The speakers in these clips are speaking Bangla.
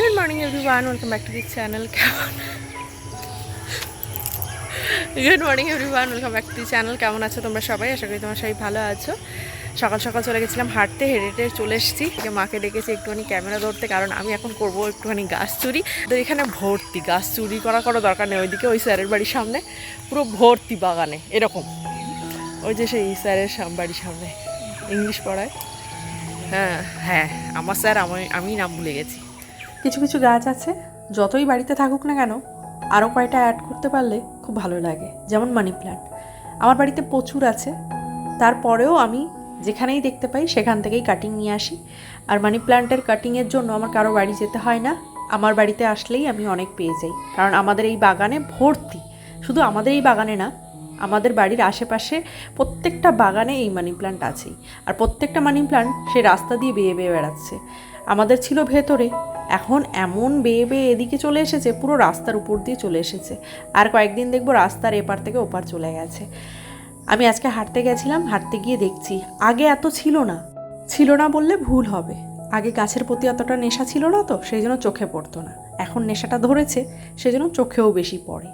Good morning everyone welcome back to this channel কেমন good morning everyone welcome back to the channel কেমন আছো তোমরা সবাই? আশা করি তোমরা সবাই ভালো আছো। সকাল সকাল চলে গেছিলাম হাঁটতে হেঁটে হেঁটে চলে এসেছি। মাকে ডেকেছি একটুখানি ক্যামেরা ধরতে, কারণ আমি এখন করব একটুখানি গাছ চুরি। তো এখানে ভর্তি গাছ চুরি করা কোনো দরকার নেই। ওইদিকে ওই স্যারের বাড়ির সামনে পুরো ভর্তি বাগানে, এরকম। ওই যে সেই স্যারের বাড়ির সামনে, ইংলিশ পড়ায়। হ্যাঁ হ্যাঁ আমার স্যার, আমি আমি নাম ভুলে গেছি। কিছু কিছু গাছ আছে, যতই বাড়িতে থাকুক না কেন আরও কয়টা অ্যাড করতে পারলে খুব ভালো লাগে, যেমন মানি প্ল্যান্ট আমার বাড়িতে প্রচুর আছে, তারপরেও আমি যেখানেই দেখতে পাই সেখান থেকেই কাটিং নিয়ে আসি। আর মানি প্ল্যান্টের কাটিংয়ের জন্য আমার কারও বাড়ি যেতে হয় না, আমার বাড়িতে আসলেই আমি অনেক পেয়ে যাই। কারণ আমাদের এই বাগানে ভর্তি, শুধু আমাদের এই বাগানে না, আমাদের বাড়ির আশেপাশে প্রত্যেকটা বাগানে এই মানি প্ল্যান্ট আছেই। আর প্রত্যেকটা মানি প্ল্যান্ট সে রাস্তা দিয়ে বেয়ে বেয়ে বেড়াচ্ছে। আমাদের ছিল ভেতরে এখন এমন বেয়ে বেয়ে এদিকে চলে এসেছে, পুরো রাস্তার উপর দিয়ে চলে এসেছে। আর কয়েকদিন দেখব রাস্তার এপার থেকে ওপার চলে গেছে। আমি আজকে হাঁটতে গেছিলাম, হাঁটতে গিয়ে দেখছি, আগে এত ছিল না। ছিল না বললে ভুল হবে। আগে গাছের প্রতি অতটা নেশা ছিল না তো, সেই জন্য চোখে পড়তো না। এখন নেশাটা ধরেছে, সেই জন্য চোখেও বেশি পড়ে।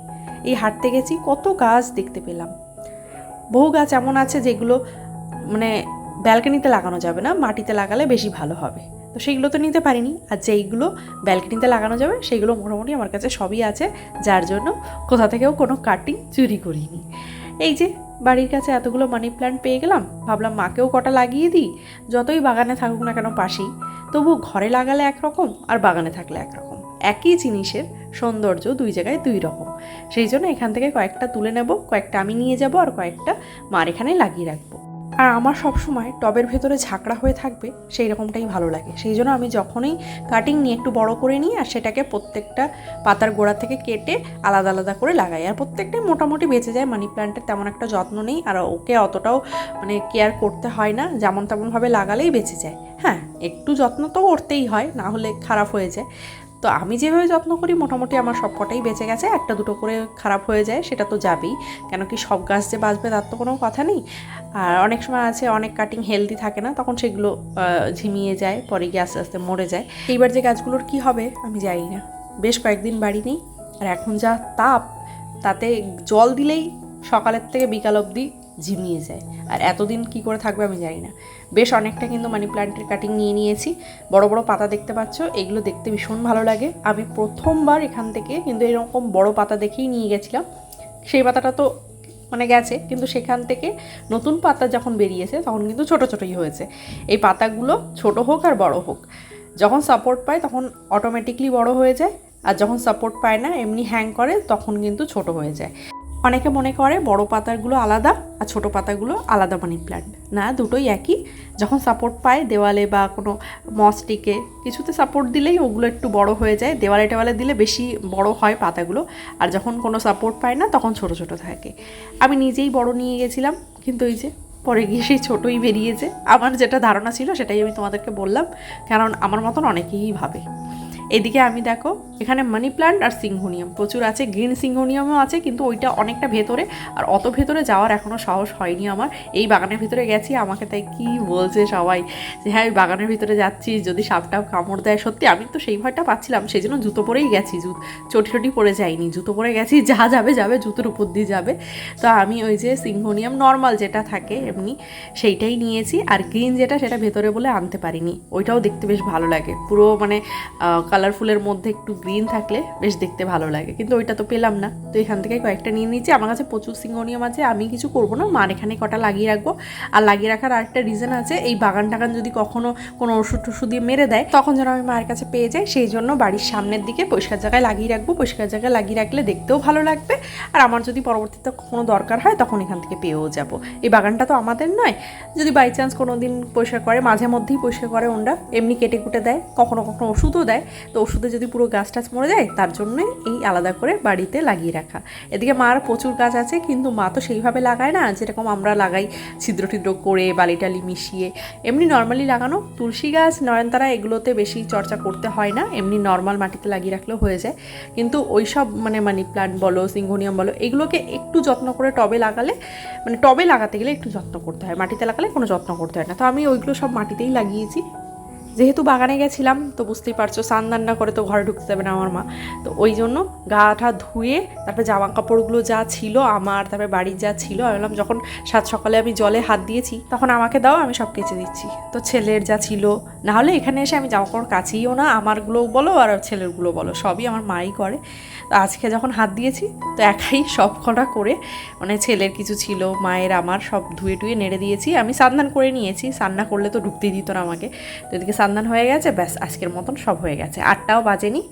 এই হাঁটতে গেছি, কত গাছ দেখতে পেলাম। বহু গাছ এমন আছে যেগুলো মানে ব্যালকনিতে লাগানো যাবে না, মাটিতে লাগালে বেশি ভালো হবে। তো সেইগুলো তো নিতে পারিনি। আর যেইগুলো ব্যালকনিতে লাগানো যাবে, সেইগুলো মোটামুটি আমার কাছে সবই আছে। যার জন্য কোথা থেকেও কোনো কাটিং চুরি করিনি। এই যে বাড়ির কাছে এতগুলো মানি প্ল্যান্ট পেয়ে গেলাম, ভাবলাম মাকেও কটা লাগিয়ে দিই। যতই বাগানে থাকুক না কেন পাশেই। তবু ঘরে লাগালে একরকম আর বাগানে থাকলে একরকম। একই জিনিসের সৌন্দর্য দুই জায়গায় দুই রকম। সেই জন্য এখান থেকে কয়েকটা তুলে নেব, কয়েকটা আমি নিয়ে যাব আর কয়েকটা মার এখানে লাগিয়ে রাখব। আর আমার সব সময় টবের ভেতরে ঝাঁকড়া হয়ে থাকবে সেই রকমটাই ভালো লাগে। সেই জন্য আমি যখনই কাটিং নিয়ে একটু বড় করে নিই আর সেটাকে প্রত্যেকটা পাতার গোড়া থেকে কেটে আলাদা আলাদা করে লাগাই। আর প্রত্যেকটাই মোটামুটি বেঁচে যায় মানি প্ল্যান্টের তেমন একটা যত্ন নেই আর ওকে অতটাও মানে কেয়ার করতে হয় না, যেমন তেমনভাবে লাগালেই বেঁচে যায়। হ্যাঁ একটু যত্ন তো করতেই হয়, না হলে খারাপ হয়ে যায়। তো আমি যেভাবে যত্ন করি মোটামুটি আমার সব কটাই বেঁচে গেছে। একটা দুটো করে খারাপ হয়ে যায়, সেটা তো যাবেই। কেন কি সব গাছ যে বাঁচবে তার তো কোনো কথা নেই। আর অনেক সময় আছে অনেক কাটিং হেলদি থাকে না, তখন সেগুলো ঝিমিয়ে যায়, পরে গিয়ে আস্তে আস্তে মরে যায়। এইবার যে গাছগুলোর কি হবে আমি জানি না। বেশ কয়েকদিন বাড়ি নেই, আর এখন যা তাপ, তাতে জল দিলেই সকালের থেকে বিকাল অবধি ঝিমিয়ে যায়। আর এতদিন কি করে থাকবে আমি জানি না। বেশ অনেকটা কিন্তু মানি প্ল্যান্টের কাটিং নিয়ে নিয়েছি। বড় বড় পাতা দেখতে পাচ্ছ, এগুলো দেখতে ভীষণ ভালো লাগে। আমি প্রথমবার এখান থেকে কিন্তু এরকম বড় পাতা দেখেই নিয়ে গেছিলাম। সেই পাতাটা তো মানে গেছে, কিন্তু সেখান থেকে নতুন পাতা যখন বেরিয়েছে, তখন কিন্তু ছোট, ছোটই হয়েছে। এই পাতাগুলো ছোট হোক আর বড় হোক, যখন সাপোর্ট পায় তখন অটোমেটিকলি বড় হয়ে যায়, আর যখন সাপোর্ট পায় না, এমনি হ্যাং করে, তখন কিন্তু ছোট হয়ে যায়। অনেকে মনে করে বড় পাতাগুলো আলাদা আর ছোট পাতাগুলো আলাদা মানি প্ল্যান্ট না, দুটোই একই। যখন সাপোর্ট পায় দেওয়ালে বা কোনো মসটিকে কিছুতে সাপোর্ট দিলেই ওগুলো একটু বড় হয়ে যায়। দেওয়ালে টেওয়ালে দিলে বেশি বড় হয় পাতাগুলো। আর যখন কোনো সাপোর্ট পায় না, তখন ছোট ছোট থাকে। আমি নিজেই বড় নিয়ে গেছিলাম, কিন্তু এই যে পরে গিয়ে সেই ছোটোই বেরিয়েছে। আমার যেটা ধারণা ছিল, সেটাই আমি তোমাদেরকে বললাম। কারণ আমার মতন অনেকেই ভাবে। এদিকে আমি দেখো, এখানে মানি প্লান্ট আর সিংহনিয়াম। প্রচুর আছে গ্রিন সিংহনিয়ামও আছে, কিন্তু ওইটা অনেকটা ভেতরে, আর অত ভেতরে যাওয়ার এখনও সাহস হয়নি আমার। এই বাগানের ভিতরে গেছি, আমাকে তাই কি বলছে সবাই? যে হ্যাঁ ওই বাগানের ভিতরে যাচ্ছি, যদি সাপটাপ কামড় দেয়। সত্যি, আমি তো সেই ভয়টা পাচ্ছিলাম সেই জন্য জুতো পরেই গেছি, জু চটি টটি পরে যাইনি। জুতো পরে গেছি, যা যাবে যাবে, জুতোর উপর দিয়ে যাবে। তো আমি ওই যে সিংহনিয়াম নর্মাল যেটা থাকে এমনি, সেইটাই নিয়েছি। আর গ্রিন যেটা, সেটা ভেতরে বলে আনতে পারিনি। ওইটাও দেখতে বেশ ভালো লাগে। পুরো মানে কালারফুলের মধ্যে একটু গ্রিন থাকলে বেশ দেখতে ভালো লাগে। কিন্তু ওইটা তো পেলাম না। তো এখান থেকে কয়েকটা নিয়ে নিয়েছি। আমার কাছে প্রচুর সিঙ্গনিয়াম আছে, আমি কিছু করব না। মার এখানে কটা লাগিয়ে রাখব। আর লাগিয়ে রাখার আরেকটা রিজন আছে, এই বাগান টাগান যদি কখনো কোনো ওষুধ টষুধ দিয়ে মেরে দেয়, তখন যেন আমি মায়ের কাছে পেয়ে যাই। সেই জন্য বাড়ির সামনের দিকে পরিষ্কার জায়গায় লাগিয়ে রাখব। পরিষ্কার জায়গায় লাগিয়ে রাখলে দেখতেও ভালো লাগবে। আর আমার যদি পরবর্তীতে কোনো দরকার হয়, তখন এখান থেকে পেয়েও যাব। এই বাগানটা তো আমাদের নয়। যদি বাই চান্স কোনো দিন পরিষ্কার করে, মাঝে মধ্যেই পরিষ্কার করে ওনরা, এমনি কেটে কুটে দেয়, কখনো কখনো ওষুধও দেয়। তো ওষুধে যদি পুরো গাছ টাছ মরে যায়, তার জন্যই এই আলাদা করে বাড়িতে লাগিয়ে রাখা। এদিকে মার প্রচুর গাছ আছে, কিন্তু মা তো সেইভাবে লাগায় না, যেরকম আমরা লাগাই ছিদ্র টিদ্র করে, বালি টালি মিশিয়ে। এমনি নর্মালি লাগানো তুলসী গাছ, নয়নতারা এগুলোতে বেশি চর্চা করতে হয় না, এমনি নর্মাল মাটিতে লাগিয়ে রাখলেও হয়ে যায়। কিন্তু ওই সব মানে মানি প্লান্ট বলো, সিংহনিয়াম বলো, এগুলোকে একটু যত্ন করে টবে লাগালে মানে টবে লাগাতে গেলে একটু যত্ন করতে হয়। মাটিতে লাগালে কোনো যত্ন করতে হয় না। তো আমি ওইগুলো সব মাটিতেই লাগিয়েছি। যেহেতু বাগানে গেছিলাম, তো বুঝতেই পারছ, স্নান দান না করে তো ঘরে ঢুকতে দেবে না আমার মা। তো ওই জন্য গাটা ধুয়ে, তারপরে জামা কাপড়গুলো যা ছিল, আমার, তারপরে বাড়ির যা ছিল, আমি বললাম, যখন সাত সকালে আমি জলে হাত দিয়েছি, তখন আমাকে দাও, আমি সব কেচে দিচ্ছি। তো ছেলের যা ছিল, না হলে এখানে এসে আমি জামা কাপড় কাচিও না, আমারগুলো বলো আর ছেলেরগুলো বলো, সবই আমার মাই করে। তো আজকে যখন হাত দিয়েছি, তো একাই সব কটা করে মানে ছেলের কিছু ছিল, মায়ের, আমার, সব ধুয়ে টুয়ে নেড়ে দিয়েছি, আমি সান্দান করে নিয়েছি, সান্না করলে তো ঢুকতেই দিত না আমাকে। তো এদিকে সান্দান হয়ে গেছে ব্যাস আজকের মতন সব হয়ে গেছে। আটটাও বাজেনি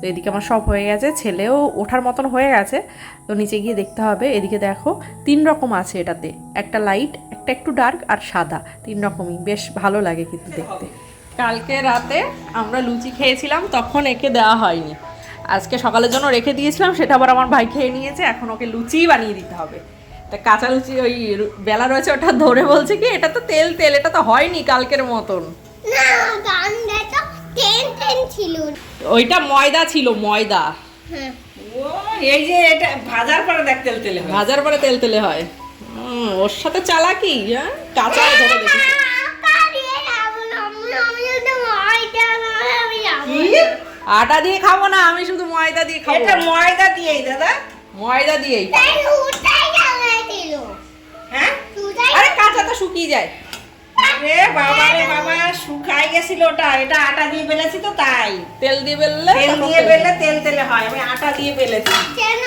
তো এদিকে আমার সব হয়ে গেছে ছেলেও ওঠার মতন হয়ে গেছে তো নিচে গিয়ে দেখতে হবে। এদিকে দেখো তিন রকম আছে এটাতে একটা লাইট একটা একটু ডার্ক আর সাদা তিন রকমই বেশ ভালো লাগে কিন্তু দেখতে। কালকে রাতে আমরা লুচি খেয়েছিলাম তখন একে দেওয়া হয়নি। আজকে সকালের জন্য রেখে দিয়েছিলাম সেটা আবার আমার ভাই খেয়ে নিয়েছে এখন ওকে লুচিই বানিয়ে দিতে হবে। তা কাঁচা লুচি ওই বেলা রয়েছে ওটা ধরে বলছে কি এটা তো তেল তেল এটা তো হয়নি কালকের মতন। না গানটা টেন টেন ছিল। ওইটা ময়দা ছিল ময়দা। হ্যাঁ। ও এই যে এটা ভাজার পরে দেখ তেল তেলে হয়। ভাজার পরে তেল তেলে হয়। ওর সাথে চালাকি হ্যাঁ? কাঁচা ধরে দেখেছি আটা দিয়ে খাব না আমি আমি যদি ময়দা না আমি যাব কি? না। আটা দিয়ে খাব না আমি শুধু ময়দা দিয়ে খাব। এটা ময়দা দিয়েই দাদা। ময়দা দিয়েই। হ্যাঁ? আরে কাঁচা তো শুকিয়ে যায়। আরে বাবা রে বাবা শুকাই গেছিল ওটা এটা আটা দিয়ে বেলেছি তো তাই। তেল দিয়ে বেললে তেল দিয়ে বেললে তেল তেলে হয় আমি আটা দিয়ে বেলেছি। কেন?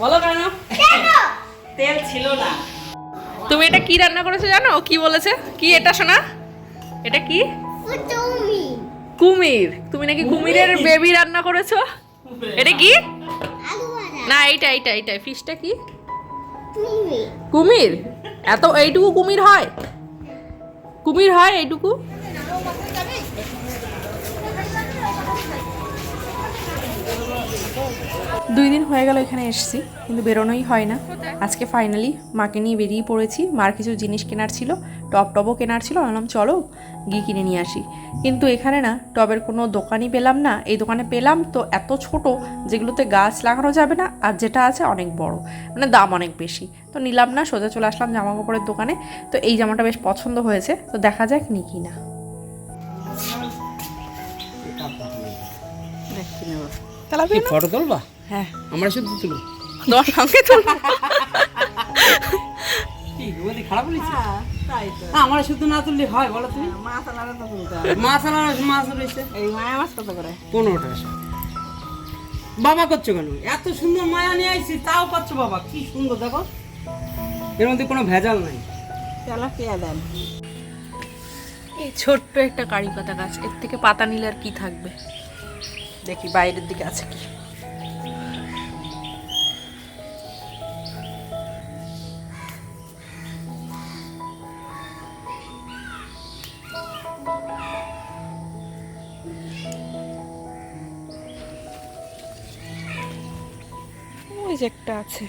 বলো কেন? কেন? তেল ছিল না। তুমি এটা কি রান্না করেছ জানো? কি বলেছে? কি এটা শোনা? এটা কি? কুমির। তুমি নাকি কুমিরের বেবি রান্না করেছ? এটা কি? না এইটা এইটা এইটা ফিশটা কি? কুমির? এত এইটুকু কুমির হয়? কুমির হয় এইটুকু? দুই দিন হয়ে গেল এখানে এসেছি, কিন্তু বেরোনোই হয় না। আজকে ফাইনালি মাকে নিয়ে বেরিয়ে পড়েছি। মার কিছু জিনিস কেনার ছিল, টপ টপও কেনার ছিল। বললাম, চলো, গিয়ে কিনে নিয়ে আসি। কিন্তু এখানে না, টবের কোনো দোকানই পেলাম না। এই দোকানে পেলাম তো এত ছোট, যেগুলোতে গাছ লাগানো যাবে না, আর যেটা আছে অনেক বড়। মানে দাম অনেক বেশি। তো নিলাম না, সোজা চলে আসলাম জামা কাপড়ের দোকানে। তো এই জামাটা বেশ পছন্দ হয়েছে। তো দেখা যাক নি কি না? তাহলে ফটো তুলবা? হ্যাঁ। আমরা শুধু তুলো। তোমার সঙ্গে তুলবো। খারাপ বলেছি? আমরা শুধু না তুললে হয় বলো তুমি। মাছ আলাদা মাছ আলাদা মাছ রয়েছে। এই মায়া মাছ কত করে? পনেরো টাকা। বাবা করছ কেন? এত সুন্দর মায়া নিয়ে আইছি তাও পাচ্ছ বাবা। কি সুন্দর দেখো। এর মধ্যে কোনো ভেজাল নাই। তেলা পেঁয়া দেন। এই ছোট্ট একটা কারি পাতা গাছ এর থেকে পাতা নিলে আর কি থাকবে? দেখি বাইরের দিকে আছে কি। ওই যে একটা আছে।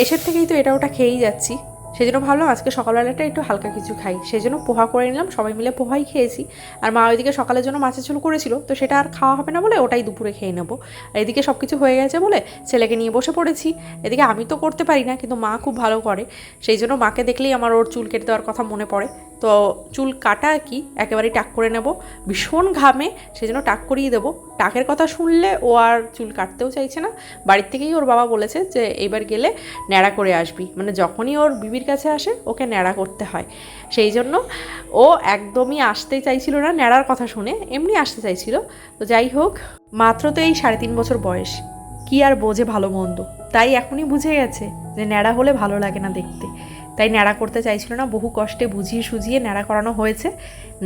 এসের থেকেই তো এটা ওটা খেয়েই যাচ্ছি। সেই জন্য ভাবলাম আজকে সকালবেলাটা একটু হালকা কিছু খাই। সেই জন্য পোহা করে নিলাম, সবাই মিলে পোহাই খেয়েছি। আর মা ওইদিকে সকালের জন্য মাছের ঝোল করেছিল, তো সেটা আর খাওয়া হবে না বলে ওটাই দুপুরে খেয়ে নেব। আর এদিকে সব কিছু হয়ে গেছে বলে ছেলেকে নিয়ে বসে পড়েছি। এদিকে আমি তো করতে পারি না, কিন্তু মা খুব ভালো করে। সেই জন্য মাকে দেখলেই আমার ওর চুল কেটে দেওয়ার কথা মনে পড়ে। তো চুল কাটা কি, একেবারেই টাক করে নেব। ভীষণ ঘামে সেই জন্য টাক করিয়ে দেবো। টাকের কথা শুনলে ও আর চুল কাটতেও চাইছে না। বাড়ির থেকেই ওর বাবা বলেছে যে, এইবার গেলে ন্যাড়া করে আসবি। মানে যখনই ওর বিবির কাছে আসে, ওকে ন্যাড়া করতে হয়। সেই জন্য ও একদমই আসতে চাইছিল না ন্যাড়ার কথা শুনে, এমনি আসতে চাইছিল। তো যাই হোক, মাত্র তো এই সাড়ে তিন বছর বয়স। কি আর বোঝে ভালো মন্দ? তাই এখনই বুঝে গেছে যে, ন্যাড়া হলে ভালো লাগে না দেখতে। তাই ন্যাড়া করতে চাইছিল না, বহু কষ্টে বুঝিয়ে সুঝিয়ে ন্যাড়া করানো হয়েছে।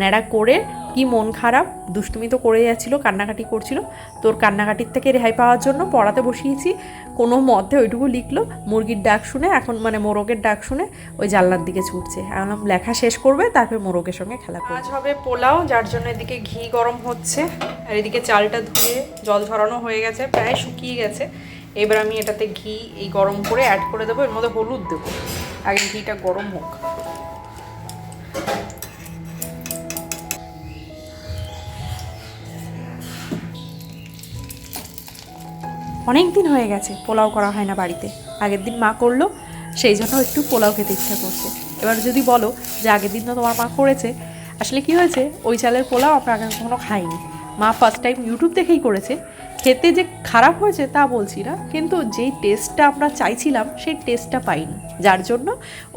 ন্যাড়া করে কি মন খারাপ? দুষ্টুমি তো করে যাচ্ছিল, কান্নাকাটি করছিল। তোর কান্নাকাটির থেকে রেহাই পাওয়ার জন্য পড়াতে বসিয়েছি। কোনো মধ্যে ওইটুকু লিখলো, মুরগির ডাক শুনে, এখন মানে মোরগের ডাক শুনে ওই জানলার দিকে ছুটছে। এখন লেখা শেষ করবে, তারপর মোরগের সঙ্গে খেলা করবে। আজ হবে পোলাও, যার জন্য এদিকে ঘি গরম হচ্ছে। আর এদিকে চালটা ধুয়ে জল ঝরানো হয়ে গেছে, প্রায় শুকিয়ে গেছে। এবার আমি এটাতে ঘি, এই গরম করে অ্যাড করে দেবো, এর মধ্যে হলুদ দেবো। আগে ঘিটা গরম হোক। অনেক দিন হয়ে গেছে, পোলাও করা হয় না বাড়িতে। আগের দিন মা করল, সেই জন্য একটু পোলাও খেতে ইচ্ছা করছে। এবার যদি বলো যে আগের দিন তো তোমার মা করেছে, আসলে কি হয়েছে? ওই চালের পোলাও আমরা আগে কখনো খাইনি। মা ফার্স্ট টাইম ইউটিউব দেখেই করেছে। খেতে যে খারাপ হয়েছে তা বলছি না, কিন্তু যেই টেস্টটা আমরা চাইছিলাম, সেই টেস্টটা পাইনি। যার জন্য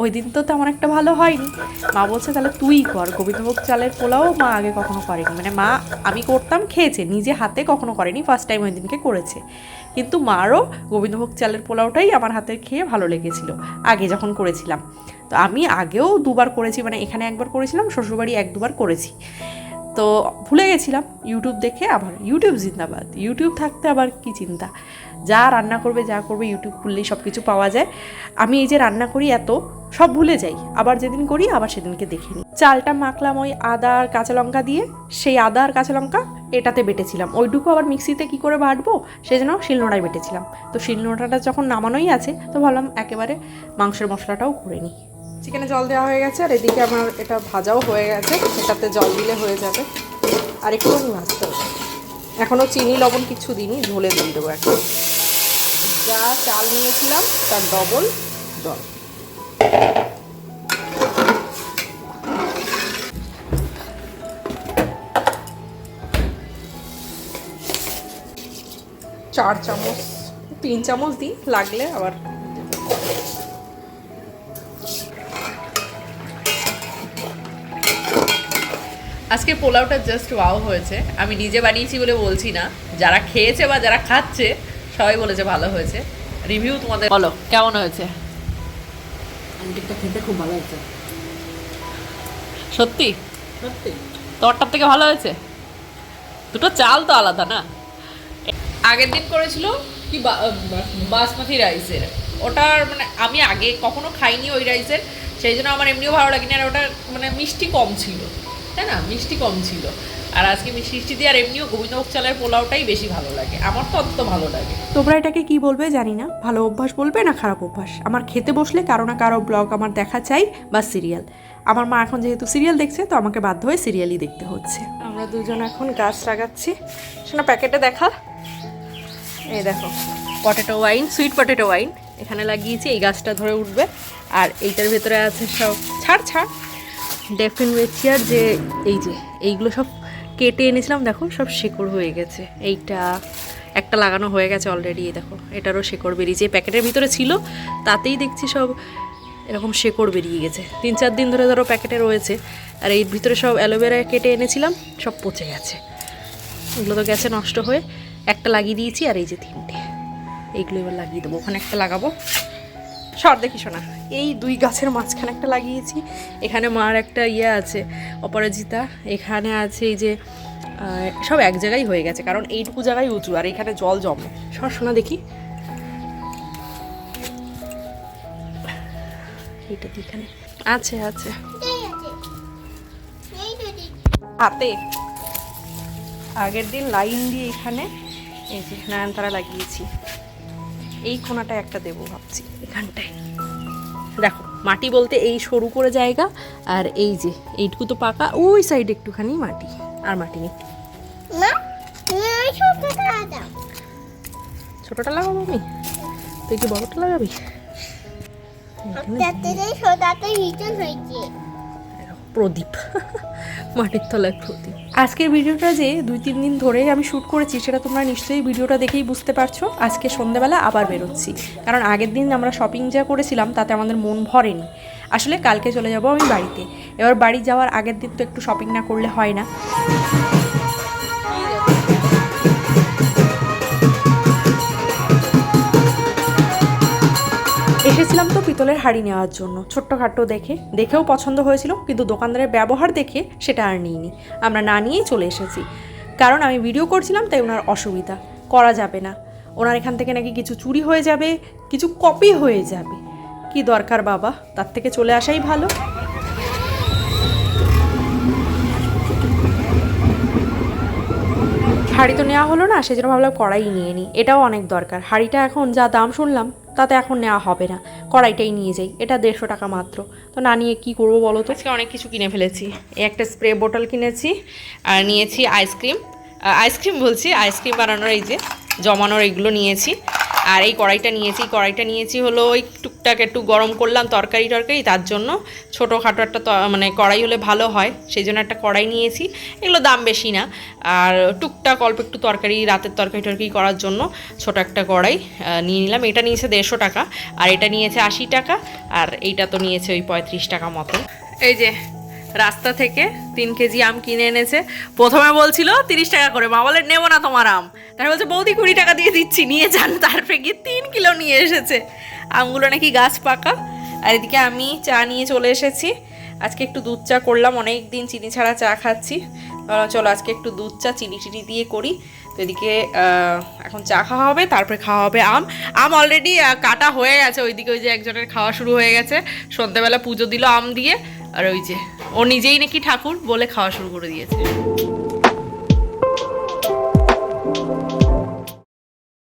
ওই দিন তো তেমন একটা ভালো হয়নি। মা বলছে, তাহলে তুই কর, গোবিন্দভোগ চালের পোলাও মা আগে কখনো করেনি। মানে মা, আমি করতাম, খেয়েছে, নিজে হাতে কখনো করেনি ফার্স্ট টাইম ওই দিনকে করেছে। কিন্তু মারও গোবিন্দভোগ চালের পোলাওটাই আমার হাতের খেয়ে ভালো লেগেছিল, আগে যখন করেছিলাম। তো আমি আগেও দুবার করেছি মানে এখানে একবার করেছিলাম, শ্বশুরবাড়ি এক দুবার করেছি। তো ভুলে গেছিলাম ইউটিউব দেখে আবার, ইউটিউব জিন্দাবাদ। ইউটিউব থাকতে আবার কি চিন্তা? যা রান্না করবে, যা করবে, ইউটিউব খুললেই সব কিছু পাওয়া যায়। আমি এই যে রান্না করি এত, সব ভুলে যাই। আবার যেদিন করি, আবার সেদিনকে দেখে নিই চালটা মাখলাম ওই আদা আর কাঁচা লঙ্কা দিয়ে, সেই আদা আর কাঁচা লঙ্কা এটাতে বেটেছিলাম। ওইটুকু আবার মিক্সিতে কি করে বাটবো? সেই জন্য শিলনোড়ায় বেটেছিলাম। তো শিলনোড়াটা যখন নামানোই আছে, তো ভাবলাম একেবারে মাংসের মশলাটাও করে নিই। চিকেনে জল দেওয়া হয়ে গেছে, আর এদিকে আমার এটা ভাজাও হয়ে গেছে, এটাতে জল দিলে হয়ে যাবে। আর একটু আমি ভাজতে হবে। এখনও চিনি, লবণ কিছু দিইনি, ঝোলে দিয়ে দেবো এখন। যা চাল নিয়েছিলাম, তার ডবল জল। চার চামচ, তিন চামচ দিই, লাগলে আবার আজকে পোলাওটা জাস্ট ওয়াও হয়েছে। আমি নিজে বানিয়েছি বলে বলছি না। যারা খেয়েছে বা যারা খাচ্ছে সবাই বলেছে ভালো হয়েছে। রিভিউ তোমাদের বলো কেমন হয়েছে? খেতে খুব ভালো হচ্ছে সত্যি? সত্যি। তোমারটার থেকে ভালো হয়েছে? দুটো চাল তো আলাদা না? আগের দিন করেছিল কি বাসমতি রাইসের। ওটার মানে আমি আগে কখনো খাইনি ওই রাইসের। সেই জন্য আমার এমনিও ভালো লাগেনি আর ওটা মানে মিষ্টি কম ছিল। তাই না মিষ্টি কম ছিল। আর আজকে মিষ্টি দিয়ে আর এমনিও গোবিন্দভোগ চালের পোলাওটাই বেশি ভালো লাগে। আমার তো অত ভালো লাগে। তোমরা এটাকে কি বলবে জানি না। ভালো অভ্যাস বলবে না খারাপ অভ্যাস? আমার খেতে বসলে কারও না কারও ব্লগ আমার দেখা চাই বা সিরিয়াল। আমার মা এখন যেহেতু সিরিয়াল দেখছে তো আমাকে বাধ্য হয়ে সিরিয়ালই দেখতে হচ্ছে। আমরা দুজন এখন গাছ লাগাচ্ছি। শোনা প্যাকেটে দেখা। এই দেখো potato wine sweet potato wine. এখানে লাগিয়েছি এই গাছটা ধরে উঠবে। আর এইটার ভেতরে আছে সব ছাড় ছাড়। ডেফিন ওয়েচিয়ার যে এই যে এইগুলো সব কেটে এনেছিলাম, দেখো সব শেকড় হয়ে গেছে। এইটা একটা লাগানো হয়ে গেছে অলরেডি দেখো, এটারও শেকড় বেরিয়েছে প্যাকেটের ভিতরে ছিল, তাতেই দেখছি সব এরকম শেকড় বেরিয়ে গেছে। তিন চার দিন ধরে ধরো প্যাকেটে রয়েছে, আর এর ভিতরে সব অ্যালোভেরা কেটে এনেছিলাম, সব পচে গেছে। এগুলো তো গেছে নষ্ট হয়ে, একটা লাগিয়ে দিয়েছি আর এই যে তিনটে। এইগুলো এবার লাগিয়ে দেবো, ওখানে একটা লাগাবো। সর দেখি শোনা এই দুই গাছের মাঝখানে একটা লাগিয়েছি। এখানে মার একটা ইয়ে আছে, অপরাজিতা। এখানে আছে এই যে সব এক জায়গায় হয়ে গেছে, কারণ এইটুকু জায়গায় উঁচু, আর এখানে জল জমে। সর শোনা দেখি। এখানে? আছে আছে। হাতে। আগের দিন লাইন দিয়ে এখানে এই যে নয়নতারা লাগিয়েছি। এই কোনাটা একটা দেবো ভাবছি এখানটায়। দেখো মাটি বলতে এই সরু করে জায়গা আর এই যে এইটুকু তো পাকা ওই সাইড একটুখানি মাটি আর মাটি নেই। ছোটটা লাগাবো আমি? তুই কি বড়টা লাগাবি? প্রদীপ। মাটির তলায় প্রদীপ। আজকের ভিডিওটা যে দুই, তিন দিন ধরে আমি শ্যুট করেছি, সেটা তোমরা নিশ্চয়ই ভিডিওটা দেখেই বুঝতে পারছ। আজকে সন্ধ্যাবেলা আবার বেরোচ্ছি। কারণ আগের দিন আমরা শপিং যা করেছিলাম, তাতে আমাদের মন ভরেনি। আসলে কালকে চলে যাব আমি বাড়িতে। এবার বাড়ি যাওয়ার আগের দিন তো একটু শপিং না করলে হয় না। এসেছিলাম তো পিতলের হাড়ি নেওয়ার জন্য। ছোট্টখাট্টো দেখে, দেখেও পছন্দ হয়েছিল, কিন্তু দোকানদারের ব্যবহার দেখে সেটা আর নিইনি। আমরা না নিয়েই চলে এসেছি। কারণ আমি ভিডিও করছিলাম, তাই ওনার অসুবিধা। করা যাবে না। ওনার এখান থেকে নাকি কিছু চুরি হয়ে যাবে, কিছু কপি হয়ে যাবে। কি দরকার বাবা? তার থেকে চলে আসাই ভালো। হাঁড়ি তো নেওয়া হলো না, সেজন্য ভাবলাম কড়াই নিয়ে নিই। এটাও অনেক দরকার। হাঁড়িটা এখন যা দাম শুনলাম, তাতে এখন নেওয়া হবে না। কড়াইটাই নিয়ে যাই, এটা দেড়শো টাকা মাত্র। তো না নিয়ে কী করব বলো তো? আজকে অনেক কিছু কিনে ফেলেছি। একটা স্প্রে বোটল কিনেছি, আর নিয়েছি আইসক্রিম। আইসক্রিম বলছি, আইসক্রিম বানানোর এই যে জমানোর এইগুলো নিয়েছি। আর এই কড়াইটা নিয়েছি কড়াইটা নিয়েছি হলো ওই টুকটাক একটু গরম করলাম তরকারি টরকারি, তার জন্য ছোটোখাটো একটা মানে কড়াই হলে ভালো হয়, সেই জন্য একটা কড়াই নিয়েছি। এগুলো দাম বেশি না, আর টুকটাক অল্প একটু তরকারি, রাতের তরকারি টরকারি করার জন্য ছোট একটা কড়াই নিয়ে নিলাম। এটা নিয়েছে দেড়শো টাকা, আর এটা নিয়েছে আশি টাকা, আর এইটা তো নিয়েছে ওই পঁয়ত্রিশ টাকা মতো। এই যে রাস্তা থেকে তিন কেজি আম কিনে এনেছে। প্রথমে বলছিল, তিরিশ টাকা করে মা। বলে, নেব না তোমার আম। তারপরে বলছে, বৌদি, কুড়ি টাকা দিয়ে দিচ্ছি, নিয়ে যান। তারপরে গিয়ে তিন কিলো নিয়ে এসেছে। আমগুলো নাকি গাছ পাকা। আর এদিকে আমি চা নিয়ে চলে এসেছি। আজকে একটু দুধ চা করলাম, অনেক দিন চিনি ছাড়া চা খাচ্ছি। চলো আজকে একটু দুধ চা, চিনি টিনি দিয়ে করি। তো এদিকে এখন চা খাওয়া হবে, তারপরে খাওয়া হবে আম। আম অলরেডি কাটা হয়ে গেছে। ওইদিকে ওই যে একজনের খাওয়া শুরু হয়ে গেছে। সন্ধ্যেবেলা পুজো দিল আম দিয়ে। আর ওই যে ও নিজেই নাকি ঠাকুর বলে খাওয়া শুরু করে দিয়েছে।